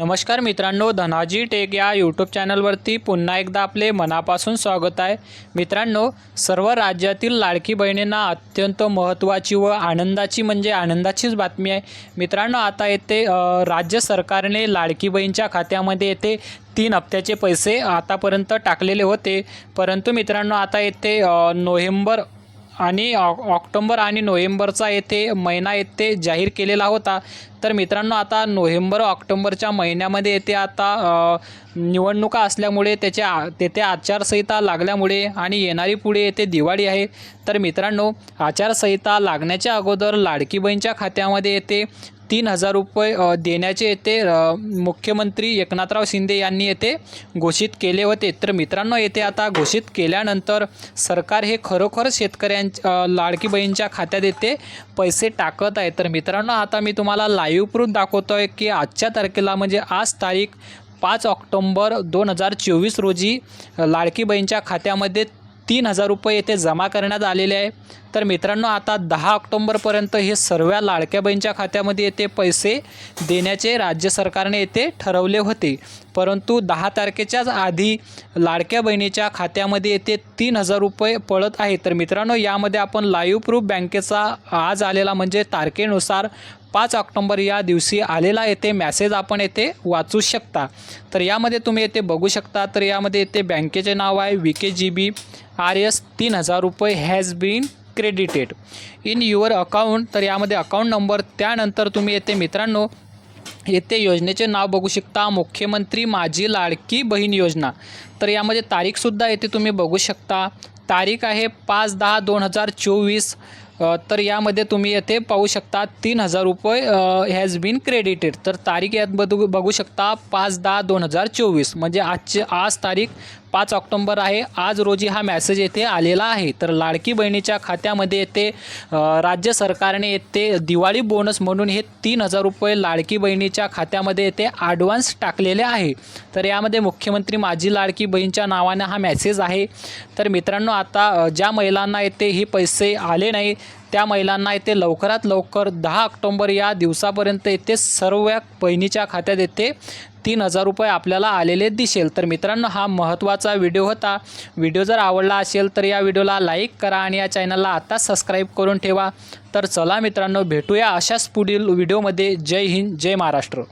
नमस्कार मित्रांनो धनाजी टेक या यूट्यूब चॅनलवरती पुन्हा एकदा आपले मनापासून स्वागत आहे. मित्रांनो सर्व राज्यातील लाडकी बहिणींना अत्यंत महत्त्वाची व आनंदाची म्हणजे आनंदाचीच बातमी आहे. मित्रांनो आता येथे राज्य सरकारने लाडकी बहीणच्या खात्यामध्ये येथे तीन हप्त्याचे पैसे आतापर्यंत टाकलेले होते. परंतु मित्रांनो आता येथे नोव्हेंबर आणि ऑ- ऑक्टोंबर आणि नोव्हेंबरचा येथे महिना येथे जाहीर केलेला होता. तर मित्रांनो आता नोव्हेंबर ऑक्टोंबरच्या महिन्यामध्ये येथे आता निवडणुका असल्यामुळे त्याच्या तेथे आचारसंहिता लागल्यामुळे आणि येणारी पुढे येथे दिवाळी आहे. तर मित्रांनो आचारसंहिता लागण्याच्या अगोदर लाडकी बहीणच्या खात्यामध्ये येते तीन हजार रुपये देण्याचे येथे मुख्यमंत्री एकनाथराव शिंदे यांनी येथे घोषित केले होते. तर मित्रांनो येथे आता घोषित केल्यानंतर सरकार हे खरोखर शेतकऱ्यांच्या लाडकी बहीणच्या खात्यात येते. पैसे टाकत आहे. तर मित्रांनो आता मी तुम्हाला लाईव्ह प्रूफ दाखवतो आहे की आजच्या तारखेला म्हणजे आज तारीख पाच ऑक्टोंबर दोन हजार चोवीस रोजी लाडकी बहीणच्या खात्यामध्ये तीन हजार रुपये येथे जमा करण्यात आलेले आहे. तर मित्रांनो आता दहा ऑक्टोंबरपर्यंत हे सर्व लाडक्या बहीणच्या खात्यामध्ये येते पैसे देण्याचे राज्य सरकारने येथे ठरवले होते. परंतु दहा तारखेच्याच आधी लाडक्या बहिणीच्या खात्यामध्ये येते तीन हजार रुपये पडत आहे तर मित्रांनो यामध्ये आपण लाईव्ह प्रूफ बँकेचा आज आलेला म्हणजे तारखेनुसार पाच ऑक्टोंबर या दिवशी आलेला येथे मॅसेज आपण येथे वाचू शकता. तर यामध्ये तुम्ही येथे बघू शकता तर यामध्ये येथे बँकेचे नाव आहे V K G B R S तीन हजार रुपये has been credited in your account तर यामध्ये अकाउंट नंबर त्यानंतर तुम्ही येथे मित्रांनो येथे योजनेचे नाव बघू शकता मुख्यमंत्री माझी लाडकी बहीण योजना. तर यामध्ये तारीखसुद्धा येथे तुम्ही बघू शकता. तारीख आहे पाच दहा दोन हजार चोवीस. तर यामध्ये तुम्ही येथे पाहू शकता तीन हजार रुपये हॅज बीन क्रेडिटेड तर तारीख यात बघू बघू शकता पाच दहा दोन हजार चोवीस. म्हणजे आजचे आज तारीख पाच ऑक्टोंबर आहे. आज रोजी हा मॅसेज येथे आलेला आहे. तर लाडकी बहिणीच्या खात्यामध्ये येते राज्य सरकारने येते दिवाळी बोनस म्हणून हे तीन हजार रुपये लाडकी बहिणीच्या खात्यामध्ये येते ॲडव्हान्स टाकलेले आहे. तर यामध्ये मुख्यमंत्री माझी लाडकी बहीणच्या नावानं हा मॅसेज आहे. तर मित्रांनो आता ज्या महिलांना येते हे पैसे आले नाही त्या महिलांना येते लवकरात लवकर दहा ऑक्टोंबर या दिवसापर्यंत येते सर्व बहिणीच्या खात्यात येते तीन हजार रुपये आपल्याला आलेले दिसेल. तर मित्रांनो हा महत्त्वाचा व्हिडिओ होता. व्हिडिओ जर आवडला असेल तर या व्हिडिओला लाईक करा आणि या चॅनलला आत्ताच सबस्क्राईब करून ठेवा. तर चला मित्रांनो भेटूया अशाच पुढील व्हिडिओमध्ये. जय हिंद जय महाराष्ट्र.